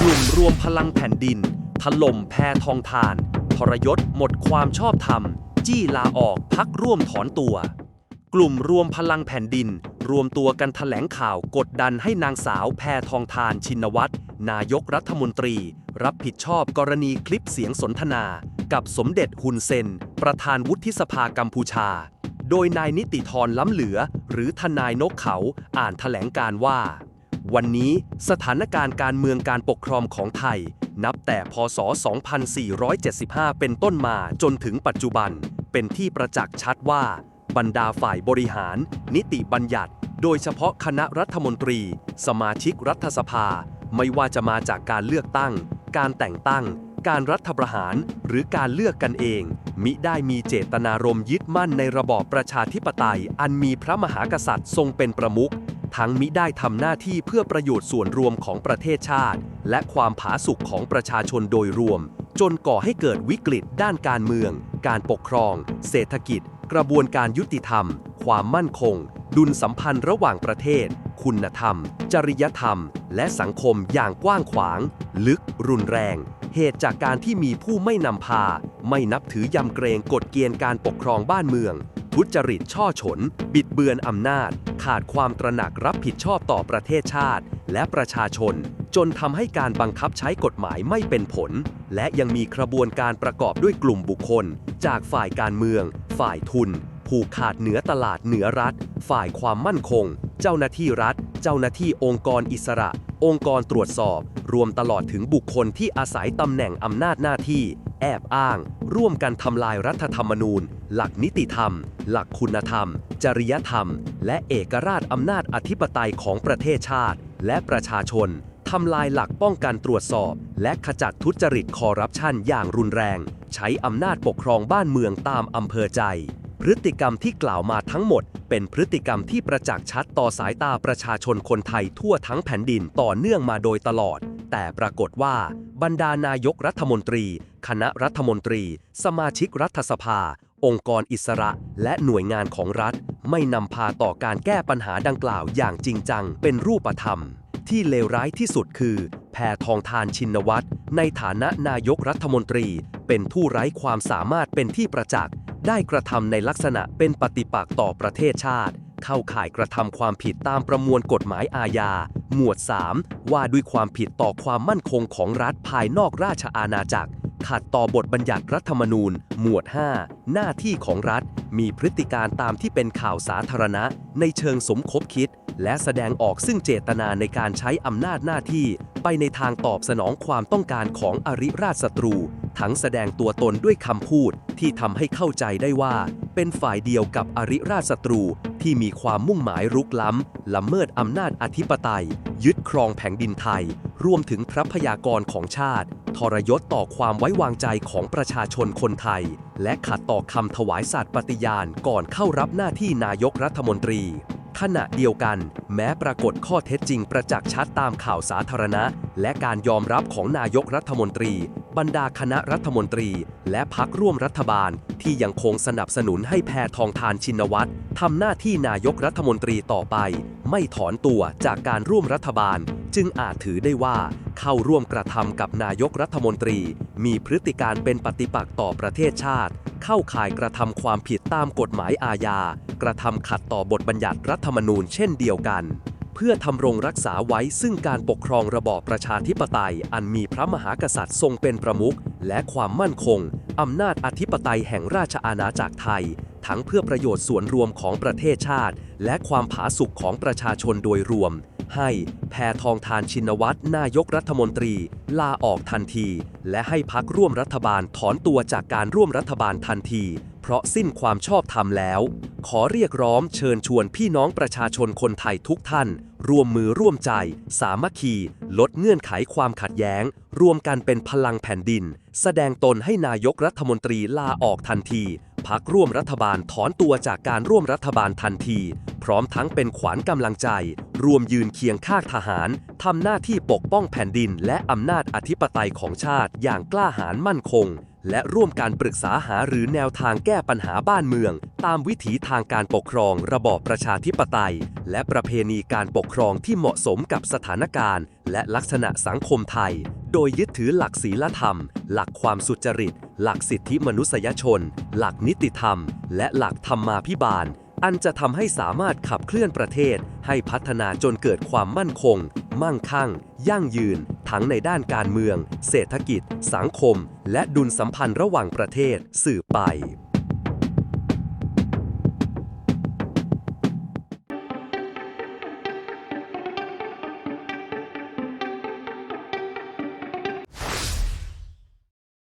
กลุ่มรวมพลังแผ่นดิน ถล่มแพทองทาน ทรยศหมดความชอบธรรม จี้ลาออกพักร่วมถอนตัว กลุ่มรวมพลังแผ่นดิน รวมตัวกันแถลงข่าวกดดันให้นางสาวแพทองทานชินวัตรนายกรัฐมนตรี รับผิดชอบกรณีคลิปเสียงสนทนา กับสมเด็จฮุนเซน ประธานวุฒิสภากัมพูชา โดยนายนิติธรล้ำเหลือ หรือทนายนกเขาอ่านแถลงการว่า วันนี้สถานการณ์การเมืองการปกครองของไทย นับแต่พศ 2475 เป็นต้นมาจนถึงปัจจุบัน เป็นที่ประจักษ์ชัดว่า บรรดาฝ่ายบริหาร นิติบัญญัติ โดยเฉพาะคณะรัฐมนตรี สมาชิกรัฐสภา ไม่ว่าจะมาจากการเลือกตั้ง การแต่งตั้ง การรัฐประหาร หรือการเลือกกันเอง มิได้มีเจตนารมณ์ยึดมั่นในระบอบประชาธิปไตย อันมีพระมหากษัตริย์ทรงเป็นประมุข ทั้งมิได้ทำหน้าที่เพื่อประโยชน์ส่วนรวมของประเทศชาติ และความผาสุกของประชาชนโดยรวม จนก่อให้เกิดวิกฤตด้านการเมือง การปกครอง เศรษฐกิจ กระบวนการยุติธรรม ความมั่นคง ดุลสัมพันธ์ระหว่างประเทศ คุณธรรม จริยธรรม และสังคมอย่างกว้างขวาง ลึก รุนแรง เหตุจากการที่มีผู้ไม่นำพา ไม่นับถือยำเกรงกฎเกณฑ์การปกครองบ้านเมือง ทุจริตช่อฉน บิดเบือนอำนาจ ขาดความตระหนักรับผิดชอบต่อประเทศชาติ และประชาชน จนทำให้การบังคับใช้กฎหมายไม่เป็นผล และยังมีกระบวนการประกอบด้วยกลุ่มบุคคล จากฝ่ายการเมือง ฝ่ายทุน ผูกขาดเหนือตลาดเหนือรัฐ ฝ่ายความมั่นคง เจ้าหน้าที่รัฐ เจ้าหน้าที่องค์กรอิสระ องค์กรตรวจสอบ รวมตลอดถึงบุคคลที่อาศัยตำแหน่งอำนาจหน้าที่ แอบอ้าง ร่วมกันทำลายรัฐธรรมนูญ หลักนิติธรรม หลักคุณธรรม จริยธรรม และเอกราชอำนาจอธิปไตยของประเทศชาติ และประชาชนทำลายหลักป้องกันตรวจสอบ และขจัดทุจริตคอร์รัปชันอย่างรุนแรง ใช้อำนาจปกครองบ้านเมืองตามอำเภอใจ พฤติกรรมที่กล่าวมาทั้งหมด เป็นพฤติกรรมที่ประจักษ์ชัดต่อสายตาประชาชนคนไทยทั่วทั้งแผ่นดินต่อเนื่องมาโดยตลอด แต่ปรากฏว่า บรรดานายกรัฐมนตรี คณะรัฐมนตรี สมาชิกรัฐสภา องค์กรอิสระ และหน่วยงานของรัฐ ไม่นำพาต่อการแก้ปัญหาดังกล่าวอย่างจริงจัง เป็นรูปธรรม ที่เลวร้ายที่สุดคือ แพทองทานชินวัตรในฐานะนายกรัฐมนตรี เป็นผู้ไร้ความสามารถเป็นที่ประจักษ์ ได้กระทำในลักษณะเป็นปฏิปักษ์ต่อประเทศชาติ เข้าข่ายกระทำความผิดตามประมวลกฎหมายอาญา หมวด 3 ว่าด้วยความผิดต่อความมั่นคงของรัฐภายนอกราชอาณาจักร ขัดต่อบทบัญญัติรัฐธรรมนูญ หมวด 5 หน้าที่ของรัฐ มีพฤติการตามที่เป็นข่าวสาธารณะ ในเชิงสมคบคิด และแสดงออกซึ่งเจตนาในการใช้อำนาจหน้าที่ ไปในทางตอบสนองความต้องการของอริราชศัตรู ทั้งแสดงตัวตนด้วยคำพูดที่ทำให้เข้าใจได้ว่า เป็นฝ่ายเดียวกับอริราชศัตรูที่มีความมุ่งหมายรุกล้ำละเมิดอำนาจอธิปไตย ยึดครองแผ่นดินไทย รวมถึงทรัพยากรของชาติ ทรยศต่อความไว้วางใจของประชาชนคนไทย และขัดต่อคำถวายสัตย์ปฏิญาณก่อนเข้ารับหน้าที่นายกรัฐมนตรีขณะเดียวกัน แม้ปรากฏข้อเท็จจริงประจักษ์ชัดตามข่าวสาธารณะ และการยอมรับของนายกรัฐมนตรี บรรดาคณะรัฐมนตรี และพักร่วมรัฐบาลที่ยังคงสนับสนุนให้แพทองทานชินวัตรทำหน้าที่นายกรัฐมนตรีต่อไป ไม่ถอนตัวจากการร่วมรัฐบาล จึงอาจถือได้ว่า เข้าร่วมกระทำกับนายกรัฐมนตรี มีพฤติการเป็นปฏิปักษ์ต่อประเทศชาติ เข้าข่ายกระทำความผิดตามกฎหมายอาญา กระทำขัดต่อบทบัญญัติรัฐธรรมนูญเช่นเดียวกัน เพื่อทำรงรักษาไว้ซึ่งการปกครองระบอบประชาธิปไตย อันมีพระมหากษัตริย์ทรงเป็นประมุขและความมั่นคง อำนาจอธิปไตยแห่งราชอาณาจักรไทย ทั้งเพื่อประโยชน์ส่วนรวมของประเทศชาติ และความผาสุกของประชาชนโดยรวม ให้แพทองทานชินวัตรนายกรัฐมนตรี ลาออกทันที และให้พักร่วมรัฐบาลถอนตัวจากการร่วมรัฐบาลทันที เพราะสิ้นความชอบธรรมแล้ว ขอเรียกร้องเชิญชวนพี่น้องประชาชนคนไทยทุกท่าน ร่วมมือร่วมใจ สามัคคี ลดเงื่อนไขความขัดแย้ง รวมกันเป็นพลังแผ่นดิน แสดงตนให้นายกรัฐมนตรีลาออกทันที พักร่วมรัฐบาลถอนตัวจากการร่วมรัฐบาลทันที พร้อมทั้งเป็นขวัญกำลังใจ รวมยืนเคียงข้างทหารทำหน้าที่ปกป้องแผ่นดิน และอำนาจอธิปไตยของชาติอย่างกล้าหาญมั่นคง และร่วมการปรึกษาหาหรือแนวทางแก้ปัญหาบ้านเมือง ตามวิถีทางการปกครองระบอบประชาธิปไตย และประเพณีการปกครองที่เหมาะสมกับสถานการณ์ และลักษณะสังคมไทย โดยยึดถือหลักศีลธรรม หลักความสุจริต หลักสิทธิมนุษยชน หลักนิติธรรม และหลักธรรมาภิบาล อันจะทำให้สามารถขับเคลื่อนประเทศ ให้พัฒนาจนเกิดความมั่นคง มั่งคั่ง ยั่งยืน ทั้งในด้านการเมือง เศรษฐกิจ สังคม และดุลสัมพันธ์ระหว่างประเทศสืบไป